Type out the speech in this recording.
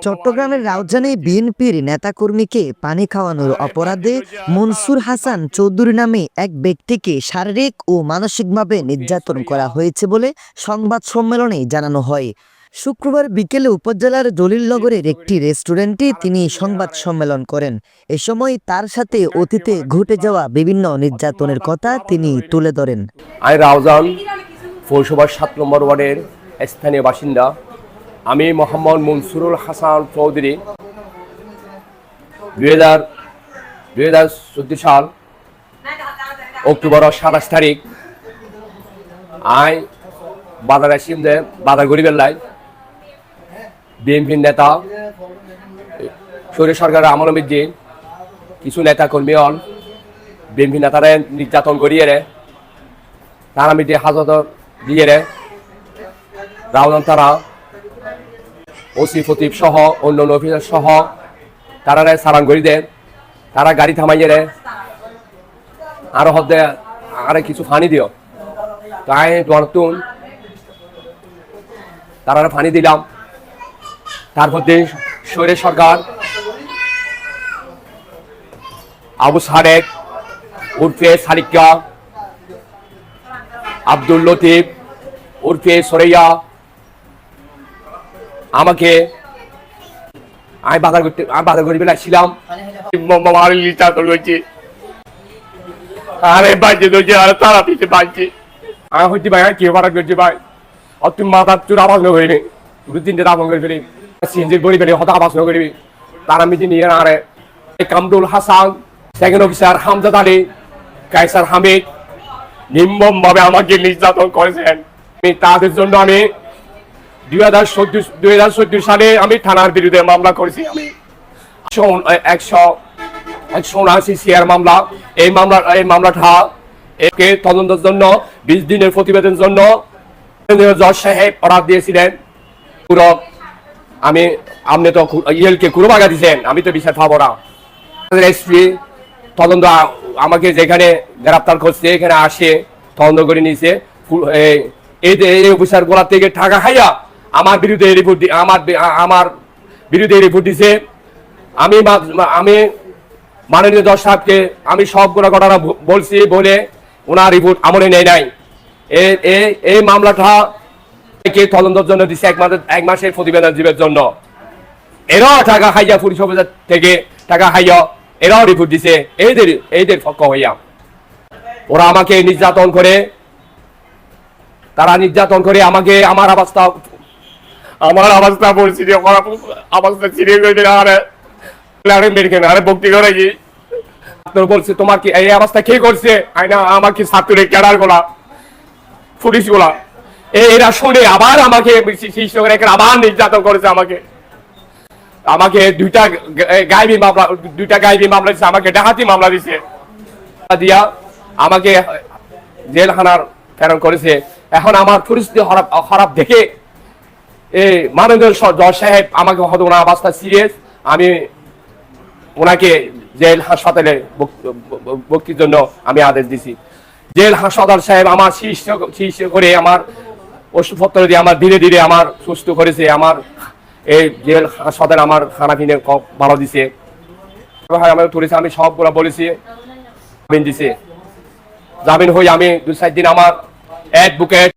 চট্টগ্রামের রাউজানে বিএনপির নেতাকর্মীকে পানি খাওয়ানোর অপরাধে মনসুর হাসান চৌধুরী নামে এক ব্যক্তিকে শারীরিক ও মানসিকভাবে নির্যাতন করা হয়েছে বলে সংবাদ সম্মেলনে জানানো হয়। শুক্রবার বিকেলে উপজেলার জলিলনগরের একটি রেস্টুরেন্টে তিনি সংবাদ সম্মেলন করেন। এ সময় তার সাথে অতীতে ঘটে যাওয়া বিভিন্ন নির্যাতনের কথা তিনি তুলে ধরেন। আমি রাউজান পৌরসভার সাত নম্বর ওয়ার্ডের স্থানীয় বাসিন্দা আমি মোহাম্মদ মনসুরুল হাসান চৌধুরী দুই হাজার দুই হাজার চোদ্দ সাল অক্টোবর সাতাশ তারিখ। আই বাজার আসিমদে বাজার গরিবের লাই বিএনপির নেতা, শরীর সরকারের আমলমিদ্দিন কিছু নেতা কর্মী হল বিএনপি নেতারা নির্যাতন করিয়ে রে। তারা মিটে হাজত দিয়ে রে। রাউজান তারা ওসি ফতিব সহ অন্য অফিসার সহ তারা সারান করে দেন। তারা গাড়ি থামাইয়ে রে আরও হদে আরে কিছু ফানি দিও। তাই নতুন তারা ফানি দিলাম। তারপর দিয়ে শরীর সরকার, আবু সারেক উর্ফে সালিকা, আব্দুল লতিফ, উর্ফে সরেয়া আমাকে আমি বাজার করতে, আমি বাজার করি বেলা ছিলাম নির্যাতন হয়েছে আরে আরে তারা পিছে বাজছে। আমি ভাই আমি করছি ভাই? আর তুমি করিনি দু তিনটে করে ফেলি। সিনজির বড়ি ফেলি হতা আবাস না তারা মিটি নিয়ে আরে কামরুল হাসান সেকেন্ড অফিসার হামজাদ আলী কাইসার হামিদ, নির্মমভাবে আমাকে নির্যাতন করেছেন। তাদের জন্য আমি দুই হাজার চোদ্দ দুই হাজার চোদ্দ সালে আমি থানার বিরুদ্ধে মামলা করেছি। আমি একশো- একশো মামলা। এই মামলা এই একে তদন্তের জন্য, বিশ দিনের জন্য জজ সাহেব দিয়েছিলেন। পুরো আমি আপনি তো ইয়েলকে দিয়েছেন, আমি তো পাবো না। তদন্ত আমাকে যেখানে গ্রেপ্তার করছে, এখানে আসে, তদন্ত করে নিয়েছে। এই- অফিসার গোলার থেকে টাকা খাইয়া আমার বিরুদ্ধে রিপোর্ট দি আমার আমার বিরুদ্ধে রিপোর্ট দিছে। আমি আমি মাননীয় দশ সাহেবকে আমি সবগুলো ঘটনা বলছি বলে ওনার রিপোর্ট আমলে নেই। নাই এই এই- মামলাটা কে তদন্তের জন্য দিছে এক মাসের এক মাসের প্রতিবেদন জীবের জন্য। এরাও টাকা খাইয়া পুলিশ অফিসার থেকে টাকা খাইয়া এরাও রিপোর্ট দিছে। এইদের এইদের পক্ষ হইয়া। ওরা আমাকে নির্যাতন করে। তারা নির্যাতন করে আমাকে আমার অবস্থা আমার অবস্থা পরিস্থিতি খারাপ অবস্থা ছিঁড়ে গেছে আরে আরে ভক্তি করে কি ডাক্তার বলছে, তোমার কি এই অবস্থা কে করছে? আইনা আমার কি ছাত্রের ক্যাডার গোলা, পুলিশ গোলা। এরা শুনে আবার আমাকে আবার নির্যাতন করেছে আমাকে। আমাকে দুইটা গাইবি মামলা দুইটা গাইবি মামলা দিছে, আমাকে ডাকাতি মামলা দিছে। দিয়া আমাকে জেলখানার প্রেরণ করেছে। এখন আমার পরিস্থিতি খারাপ খারাপ দেখে এই মাননীয় জজ সাহেব আমাকে হয়তো ওনার অবস্থা সিরিয়াস আমি ওনাকে জেল হাসপাতালে ভর্তির জন্য আমি আদেশ দিছি। জেল হাসপাতাল সাহেব আমার চিকিৎসা চিকিৎসা করে আমার ওষুধপত্র দিয়ে আমার ধীরে ধীরে আমার সুস্থ করেছে। আমার এই জেল হাসপাতাল আমার খানা পিনে ভালো দিছে। আমি তুলেছি। আমি সবগুলো বলেছি। জামিন দিছে। জামিন হয়ে আমি দু চার দিন আমার অ্যাডভোকেট